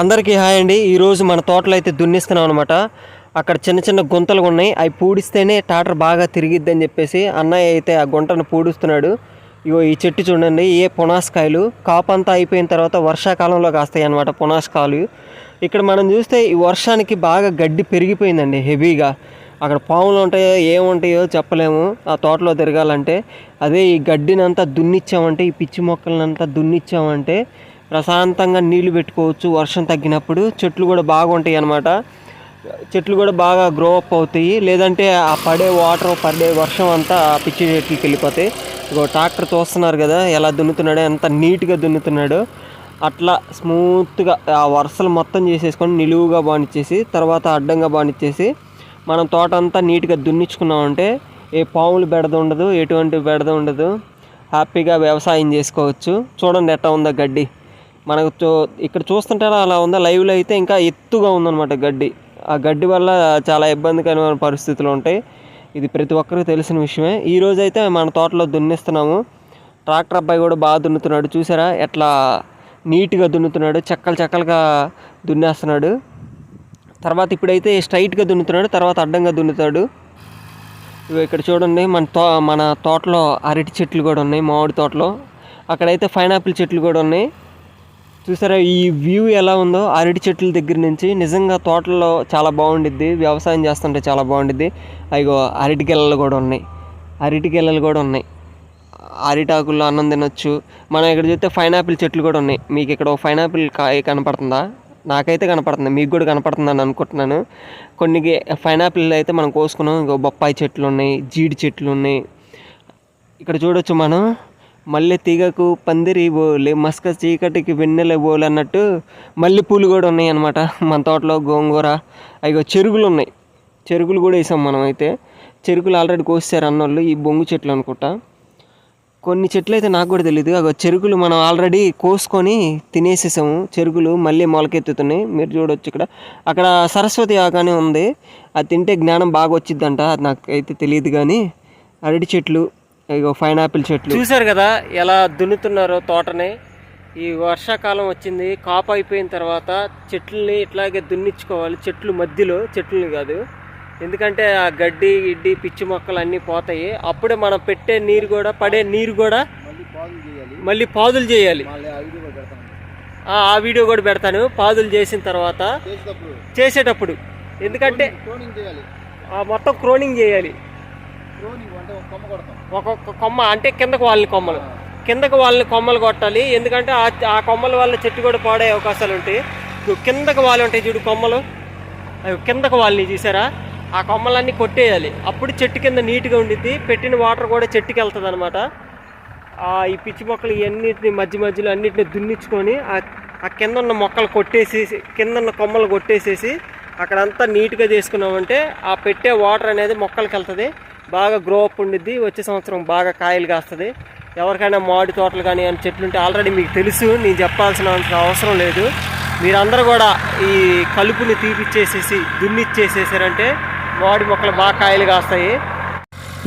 అందరికీ హాయ్ అండి. ఈరోజు మన తోటలో అయితే దున్నిస్తున్నాం అనమాట అక్కడ చిన్న చిన్న గుంతలు ఉన్నాయి. అవి పూడిస్తేనే టాటర్ బాగా తిరిగిద్దని చెప్పేసి అన్నయ్య అయితే ఆ గుంటను పూడుస్తున్నాడు. ఇగో ఈ చెట్టు చూడండి ఏ పునాస్కాయలు. కాపంతా అయిపోయిన తర్వాత వర్షాకాలంలో కాస్తాయి అనమాట పునాస్కాయలు. ఇక్కడ మనం చూస్తే ఈ వర్షానికి బాగా గడ్డి పెరిగిపోయిందండి హెవీగా. అక్కడ పాములు ఉంటాయో ఏముంటాయో చెప్పలేము. ఆ తోటలో తిరగాలంటే. అదే ఈ గడ్డినంతా దున్నిచ్చామంటే ఈ పిచ్చి మొక్కలనంతా దున్నిచ్చామంటే ప్రశాంతంగా నీళ్ళు పెట్టుకోవచ్చు. వర్షం తగ్గినప్పుడు చెట్లు కూడా బాగుంటాయి అన్నమాట. చెట్లు కూడా బాగా గ్రో అప్ అవుతాయి. లేదంటే ఆ పడే వాటర్ పడే వర్షం అంతా ఆ పిచ్చి చెట్లకి వెళ్ళిపోతాయి. ఇగో ట్రాక్టర్ చూస్తున్నారు కదా ఎలా దున్నుతున్నాడో ఎంత నీట్గా దున్నుతున్నాడో. అట్లా స్మూత్గా ఆ వరుసలు మొత్తం చేసేసుకొని నిలువుగా బానిచ్చేసి తర్వాత అడ్డంగా బానిచ్చేసి మనం తోట అంతా నీట్గా దున్నించుకున్నామంటే ఏ పాములు బెడద ఉండదు ఎటువంటి బెడద ఉండదు. హ్యాపీగా వ్యవసాయం చేసుకోవచ్చు. చూడండి ఎట్లా ఉందో గడ్డి. మనకు చూ ఇక్కడ చూస్తుంటే అలా ఉందా? లైవ్లో అయితే ఇంకా ఎత్తుగా ఉందన్నమాట గడ్డి. ఆ గడ్డి వల్ల చాలా ఇబ్బందికరమైన పరిస్థితులు ఉంటాయి. ఇది ప్రతి ఒక్కరికి తెలిసిన విషయమే. ఈ అయితే మన తోటలో దున్నిస్తున్నాము. ట్రాక్టర్ అబ్బాయి కూడా బాగా దున్నుతున్నాడు. చూసారా? ఎట్లా నీట్గా దున్నుతున్నాడు. చెక్కలు చెక్కలుగా దున్నేస్తున్నాడు. తర్వాత ఇప్పుడైతే స్ట్రైట్గా దున్నుతున్నాడు. తర్వాత అడ్డంగా దున్నుతాడు. ఇవి ఇక్కడ చూడండి మన తో మన తోటలో అరటి చెట్లు కూడా ఉన్నాయి. మామిడి తోటలో. అక్కడైతే పైనాపిల్ చెట్లు కూడా ఉన్నాయి. చూసారా ఈ వ్యూ ఎలా ఉందో? అరటి చెట్ల దగ్గర నుంచి నిజంగా తోటలో చాలా బాగుండిద్ది. వ్యవసాయం చేస్తుంటే చాలా బాగుండిద్ది. అయ్యో అరటి గెలలు కూడా ఉన్నాయి. అరటి గెలలు కూడా ఉన్నాయి. అరిటాకుల్లో అన్నం తినొచ్చు. మనం ఇక్కడ చూస్తే పైనాపిల్ చెట్లు కూడా ఉన్నాయి. మీకు ఇక్కడ ఒక పైనాపిల్ కాయ కనపడుతుందా? నాకైతే కనపడుతుంది. మీకు కూడా కనపడుతుందని అనుకుంటున్నాను. కొన్ని పైనాపిల్ అయితే మనం కోసుకున్నాం. ఇంకో బొప్పాయి చెట్లు ఉన్నాయి జీడి చెట్లు ఉన్నాయి. ఇక్కడ చూడొచ్చు మనం. మల్లె తీగకు పందిరి బోలే మస్క చీకటికి వెన్నెల బోలు అన్నట్టు మల్లెపూలు కూడా ఉన్నాయి అన్నమాట మన తోటలో గోంగూర అయ్యో చెరుగులు ఉన్నాయి. చెరుకులు కూడా వేసాం మనం అయితే. చెరుకులు ఆల్రెడీ కోసారు అన్నోళ్ళు ఈ బొంగు చెట్లు అనుకుంటా. కొన్ని చెట్లు అయితే నాకు కూడా తెలియదు అగో చెరుకులు మనం ఆల్రెడీ కోసుకొని తినేసేసాము. చెరుకులు మళ్ళీ మొలకెత్తుతున్నాయి. మీరు చూడొచ్చు ఇక్కడ. అక్కడ సరస్వతి ఆకానే ఉంది. అది తింటే జ్ఞానం బాగా వచ్చిద్దంట. అది నాకు అయితే తెలియదు కానీ అరటి చెట్లు ఇగో పైనాపిల్ చెట్లు. చూసారు కదా ఎలా దున్నుతున్నారో తోటని. ఈ వర్షాకాలం వచ్చింది కాపు అయిపోయిన తర్వాత చెట్లని ఇట్లాగే దున్నిచ్చుకోవాలి. చెట్లు మధ్యలో చెట్లని కాదు. ఎందుకంటే ఆ గడ్డి గిడ్డి పిచ్చి మొక్కలు అన్నీ పోతాయి. అప్పుడే మనం పెట్టే నీరు కూడా పడే నీరు కూడా మళ్ళీ పాదులు చేయాలి. ఆ ఆ వీడియో కూడా పెడతాను. పాదులు చేసిన తర్వాత చేసేటప్పుడు. ఎందుకంటే ఆ మొత్తం క్రోనింగ్ చేయాలి. ఒక్కొక్క కొమ్మ అంటే కిందకు వాళ్ళని కొమ్మలు. కిందకు వాళ్ళని కొమ్మలు కొట్టాలి. ఎందుకంటే ఆ కొమ్మల వల్ల చెట్టు కూడా పాడే అవకాశాలు ఉంటాయి. కిందకు వాళ్ళు ఉంటాయి చూడు కొమ్మలు. అవి కిందకు వాళ్ళని చూసారా? ఆ కొమ్మలన్నీ కొట్టేయాలి. అప్పుడు చెట్టు కింద నీట్గా ఉండిద్ది. పెట్టిన వాటర్ కూడా చెట్టుకి వెళ్తుంది అనమాట ఈ పిచ్చి మొక్కలు ఇవన్నిటిని మధ్య మధ్యలో అన్నిటిని దున్నించుకొని ఆ ఆ కింద ఉన్న మొక్కలు కొట్టేసేసి కింద ఉన్న కొమ్మలు కొట్టేసేసి అక్కడంతా నీట్గా చేసుకున్నామంటే ఆ పెట్టే వాటర్ అనేది మొక్కలకి వెళ్తుంది. బాగా గ్రో అప్ ఉండిద్ది. వచ్చే సంవత్సరం బాగా కాయలు కాస్తుంది. ఎవరికైనా మామిడి తోటలు కానీ అని చెట్లు ఉంటే ఆల్రెడీ మీకు తెలుసు. నేను చెప్పాల్సిన అవసరం లేదు. మీరందరూ కూడా ఈ కలుపుని తీపిచ్చేసేసి దున్నిచ్చేసేసారంటే మామిడి మొక్కలు బాగా కాయలు కాస్తాయి.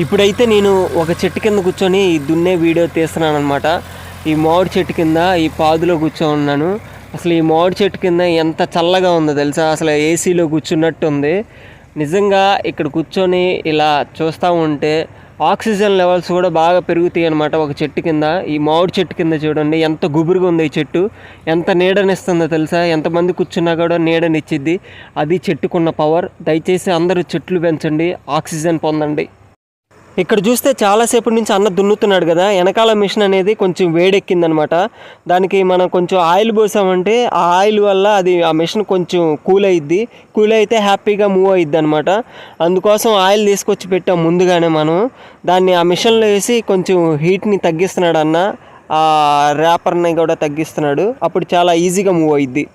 ఇప్పుడైతే నేను ఒక చెట్టు కింద కూర్చొని ఈ దున్నే వీడియో తీస్తున్నాను అనమాట ఈ మామిడి చెట్టు కింద ఈ పాదులో కూర్చొని ఉన్నాను. అసలు ఈ మామిడి చెట్టు కింద ఎంత చల్లగా ఉందో తెలుసా? అసలు ఏసీలో కూర్చున్నట్టు ఉంది నిజంగా ఇక్కడ కూర్చొని ఇలా చూస్తూ ఉంటే ఆక్సిజన్ లెవెల్స్ కూడా బాగా పెరుగుతాయి అనమాట ఒక చెట్టు కింద. ఈ మామిడి చెట్టు కింద చూడండి ఎంత గుబురుగా ఉంది ఈ చెట్టు. ఎంత నీడనిస్తుందో తెలుసా? ఎంతమంది కూర్చున్నా కూడా నీడనిచ్చిద్ది. అది చెట్టుకున్న పవర్ దయచేసి అందరూ చెట్లు పెంచండి ఆక్సిజన్ పొందండి. ఇక్కడ చూస్తే చాలాసేపటి నుంచి అన్న దున్నుతున్నాడు కదా. వెనకాల మిషన్ అనేది కొంచెం వేడెక్కిందనమాట. దానికి మనం కొంచెం ఆయిల్ పోసామంటే ఆ ఆయిల్ వల్ల అది ఆ మిషన్ కొంచెం కూల్ అయ్యిద్ది కూల్ అయితే హ్యాపీగా మూవ్ అయ్యిద్ది అనమాట అందుకోసం ఆయిల్ తీసుకొచ్చి పెట్టాం ముందుగానే మనం. దాన్ని ఆ మిషన్లో వేసి కొంచెం హీట్ని తగ్గిస్తున్నాడు అన్న. ఆ ర్యాపర్ని కూడా తగ్గిస్తున్నాడు. అప్పుడు చాలా ఈజీగా మూవ్ అయ్యిద్ది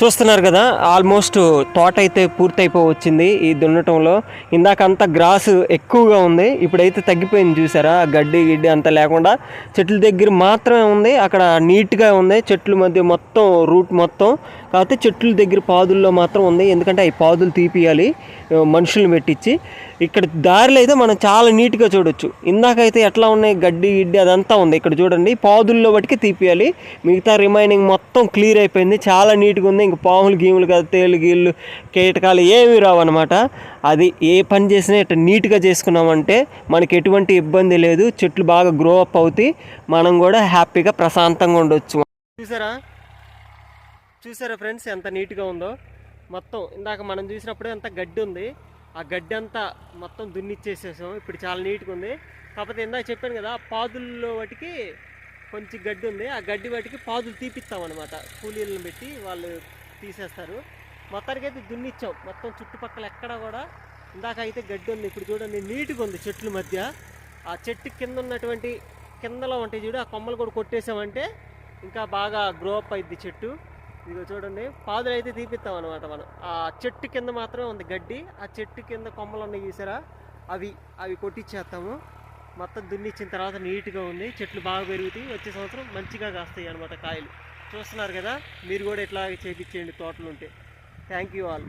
చూస్తున్నారు కదా ఆల్మోస్ట్ తోట అయితే పూర్తయిపో వచ్చింది ఈ దున్నటంలో. ఇందాకంతా గ్రాస్ ఎక్కువగా ఉంది ఇప్పుడైతే తగ్గిపోయింది చూసారా గడ్డి గిడ్డి అంతా లేకుండా. చెట్ల దగ్గర మాత్రమే ఉంది అక్కడ నీట్గా ఉంది చెట్ల మధ్య మొత్తం రూట్ మొత్తం. కాకపోతే చెట్ల దగ్గర పాదుల్లో మాత్రం ఉంది ఎందుకంటే అవి పాదులు తీపియాలి మనుషుల్ని పెట్టించి ఇక్కడ దారిలో అయితే మనం చాలా నీట్గా చూడొచ్చు. ఇందాకైతే ఎట్లా ఉన్నాయి? గడ్డి గిడ్డి అదంతా ఉంది. ఇక్కడ చూడండి పాదుల్లో బట్టికి తీపియాలి. మిగతా రిమైనింగ్ మొత్తం క్లియర్ అయిపోయింది. చాలా నీట్గా ఉంది. ఇంక పాములు గీములు కాదు తేలు గీళ్ళు కీటకాలు ఏమీ రావు అనమాట అది ఏ పని చేసినా ఇట్లా నీట్గా చేసుకున్నామంటే మనకి ఎటువంటి ఇబ్బంది లేదు. చెట్లు బాగా గ్రో అప్ అవుతాయి. మనం కూడా హ్యాపీగా ప్రశాంతంగా ఉండొచ్చు. చూసారా? చూసారా ఫ్రెండ్స్ ఎంత నీట్గా ఉందో? మొత్తం ఇందాక మనం చూసినప్పుడు అంత గడ్డి ఉంది. ఆ గడ్డి అంతా మొత్తం దున్నిచ్చేసేసాం. ఇప్పుడు చాలా నీట్గా ఉంది. కాకపోతే ఇందాక చెప్పాను కదా పాదుల్లో వాటికి కొంచెం గడ్డి ఉంది. ఆ గడ్డి వాటికి పాదులు తీపిస్తామన్నమాట కూలీలను పెట్టి వాళ్ళు తీసేస్తారు. మొత్తానికి అయితే దున్నిచ్చాం. మొత్తం చుట్టుపక్కల ఎక్కడ కూడా ఇందాక అయితే గడ్డి ఉంది. ఇప్పుడు చూడండి నీట్గా ఉంది చెట్ల మధ్య. ఆ చెట్టు కింద ఉన్నటువంటి కిందలో ఉంటాయి చూడు ఆ కొమ్మలు కూడా కొట్టేసామంటే ఇంకా బాగా గ్రో అప్ అయింది చెట్టు. ఇదిగో చూడండి పాదులు అయితే తీపిస్తాం అనమాట మనం. ఆ చెట్టు కింద మాత్రమే ఉంది గడ్డి. ఆ చెట్టు కింద కొమ్మలు ఉన్నాయి చూసారా అవి అవి కొట్టించేస్తాము మొత్తం దున్నిచ్చిన తర్వాత నీట్గా ఉంది. చెట్లు బాగా పెరుగుతాయి. వచ్చే సంవత్సరం మంచిగా కాస్తాయి అనమాట కాయలు. చూస్తున్నారు కదా? మీరు కూడా ఇట్లా చేపించేయండి తోటలు ఉంటే థ్యాంక్ యూ ఆల్